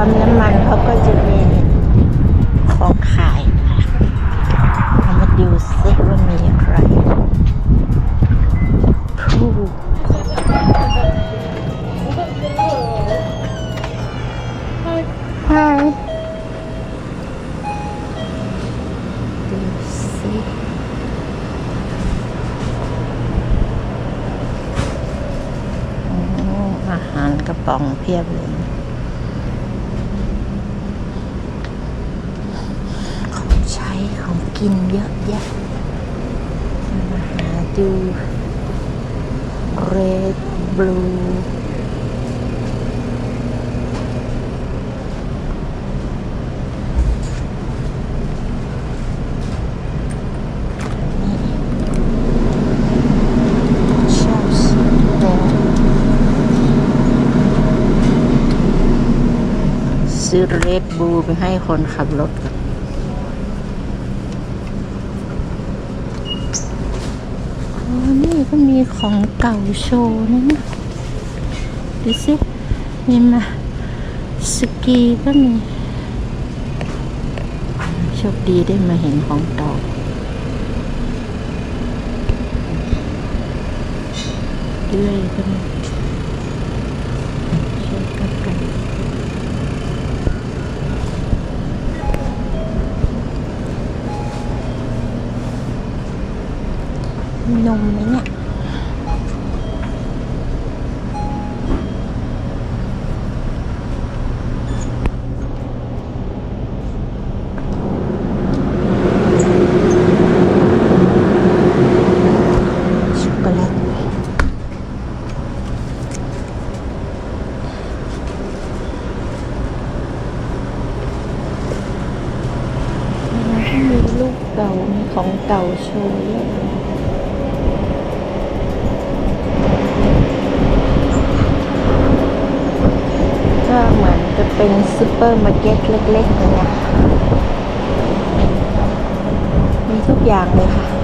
ปั๊มน้ำมันเขาก็จะมีของขายนะคะเรามาดูซิว่ามีอะไรผู้ Hi ดูสิโอ้อาหารกระป๋องเพียบเลย ของใช้ของ กินเยอะแยะมาหาดู red blue เชลซีโซื้อเรดบูไปให้คนขับรถก่อนโอ้นี่ ก็มีของเก่าโชว์นะเนี่ยดูสิมีมาสกีก็มีโชคดีได้มาเห็นของเก่าเรื่อยก็มี มีนมไหมเนี่ย ช็อกโกแลตแล้วก็มีลูกเก่ามีของเก่าโชว์เยอะเลย เป็นซูเปอร์มาร์เก็ตเล็กๆเลยนะมีทุกอย่างเลยค่ะ